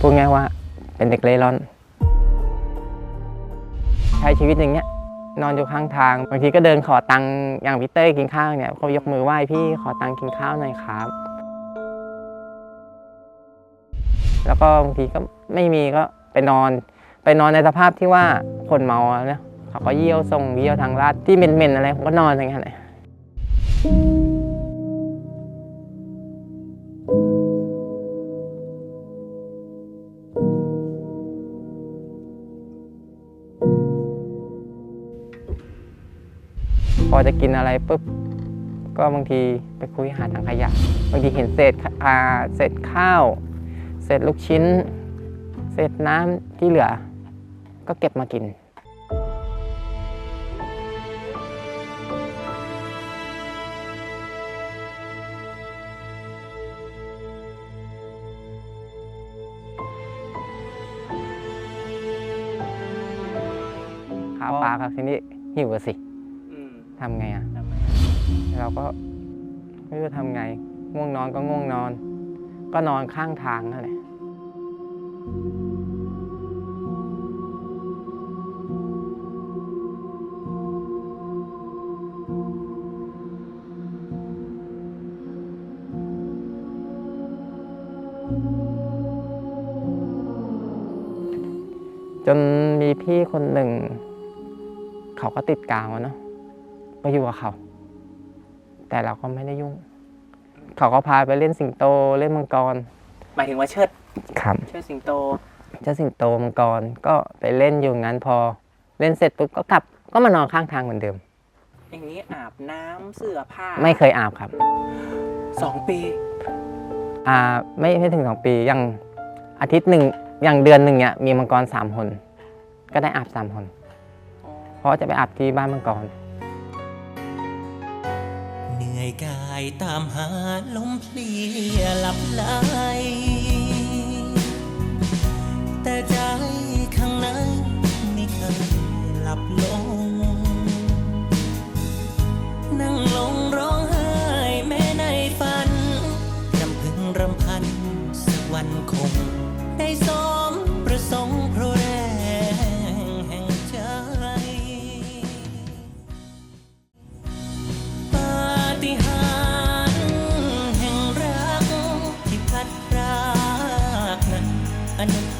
พูดง่ายว่าเป็นเด็กเล่ร่อน ใช้ชีวิตอย่างเงี้ยนอนอยู่ข้างทางบางทีก็เดินขอตังค์อย่างพี่เต้กินข้าวเนี่ยเขายกมือไหว้พี่ขอตังค์กินข้าวหน่อยครับ แล้วก็บางทีก็ไม่มีก็ไปนอน ไปนอนในสภาพที่ว่าคนเมาอะนะเขาก็เยี่ยวส่งเยี่ยวทางลาดที่เหม็นๆอะไรผมก็นอนอย่างเงี้ย พอจะกินอะไรปุ๊บก็บางทีไปคุยหาทางขยะบางทีเห็นเศษอ่าเศษข้าว เศษลูกชิ้น เศษน้ำที่เหลือ ก็เก็บมากินข้าวปลาครับทีนี้หิวอะสิ ทำไงอะทำไมเราก็ไม่รู้จะทำไง ง่วงนอนก็ง่วงนอน ก็นอนข้างทางนั่นแหละจนมีพี่คนหนึ่ง เขาก็ติดกาวอะเนาะ ไปอยู่กับเขา แต่เราก็ไม่ได้ยุ่ง เขาก็พาไปเล่นสิงโตเล่นมังกรหมายถึงว่าเชิดครับเชิดสิงโตเจ้าสิงโตมังกรก็ไปเล่นอยู่งั้นพอ เล่นเสร็จปุ๊บก็กลับ ก็มานอนข้างทางเหมือนเดิม อย่างนี้อาบน้ำเสื้อผ้าไม่เคยอาบครับสองปี อ่าไม่ไม่ถึงสองปีอย่างอาทิตย์หนึ่งอย่างเดือนหนึ่งเนี่ยมีมังกรสามคนก็ได้อาบสามคนอ๋อเพราะจะไปอาบที่บ้านมังกรเห นื่อยกายตามหาลมเพลียหลับไหลแต่ใจข้างในไม่เคยหลับลง นั่งลงร้องไห้แม้ในฝันรำพึงรำพันสักวันคง ได้สม